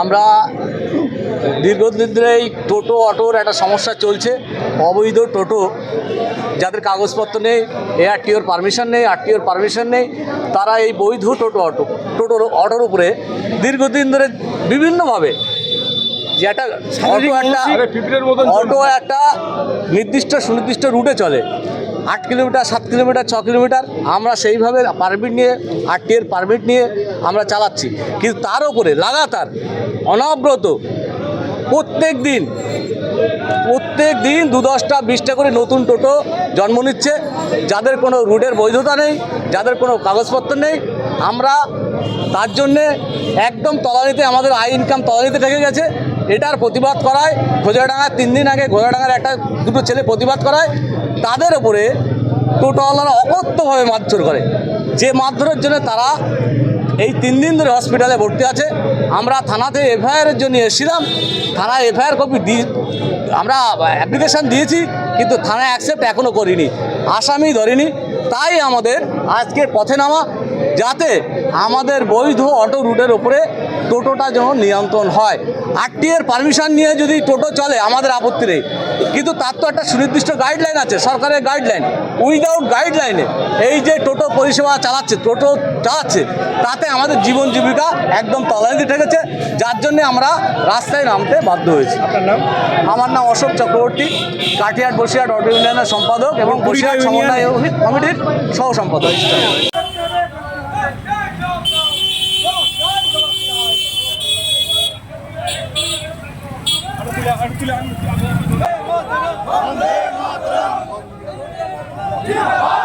আমরা দীর্ঘদিন ধরে এই টোটো অটোর একটা সমস্যা চলছে অবৈধ টোটো। যাদের কাগজপত্র নেই এআরটিওর পারমিশন নেই আরটিওর পারমিশন নেই তারা এই বৈধ টোটো অটো টোটোর অটোর উপরে দীর্ঘদিন ধরে বিভিন্নভাবে যে একটা অটো একটা অটো একটা নির্দিষ্ট সুনির্দিষ্ট রুটে চলে। আট কিলোমিটার সাত কিলোমিটার ছ কিলোমিটার আমরা সেইভাবে পারমিট নিয়ে আরটিএর পারমিট নিয়ে আমরা চালাচ্ছি। কিন্তু তার উপরে লাগাতার অনবরত প্রত্যেক দিন প্রত্যেক দিন দু দশটা বিশটা করে নতুন টোটো জন্ম নিচ্ছে। যাদের কোনো রুটের বৈধতা নেই, যাদের কোনো কাগজপত্র নেই, আমরা তার জন্যে একদম তলানিতে, আমাদের আই ইনকাম তলানিতে থেকে গেছে। এটার প্রতিবাদ করায়, ঘোজাডাঙ্গার তিন দিন আগে ঘোজাডাঙ্গার একটা দুটো ছেলে প্রতিবাদ করায়, তাদের ওপরে টোটোওয়ালারা অকথ্যভাবে মারধর করে। যে মারধরের জন্য তারা এই তিন দিন ধরে হসপিটালে ভর্তি আছে। আমরা থানাতে এফআইআরের জন্য এসেছিলাম। থানায় এফআইআর কপি দি আমরা অ্যাপ্লিকেশান দিয়েছি, কিন্তু থানায় অ্যাকসেপ্ট এখনও করিনি। আসামি ধরিনি তাই আমাদের আজকে পথে নামা যাতে আমাদের বৈধ অটো রুটের ওপরে টোটোটা যেন নিয়ন্ত্রণ হয়। আরটিএর পারমিশন নিয়ে যদি টোটো চলে আমাদের আপত্তি নেই। কিন্তু তার তো একটা সুনির্দিষ্ট গাইডলাইন আছে সরকারের গাইডলাইন উইদাউট গাইডলাইনে এই যে টোটো পরিষেবা চালাচ্ছে টোটো চালাচ্ছে তাতে আমাদের জীবন জীবিকা একদম তলানিতে ঠেকেছে যার জন্য আমরা রাস্তায় নামতে বাধ্য হয়েছি। আমার নাম অশোক চক্রবর্তী কাটিয়াট বসিয়াট অটো ইউনিয়নের সম্পাদক এবং বসিয়াট সমন্বয় কমিটির সহ সম্পাদক। জিন্দাবাদ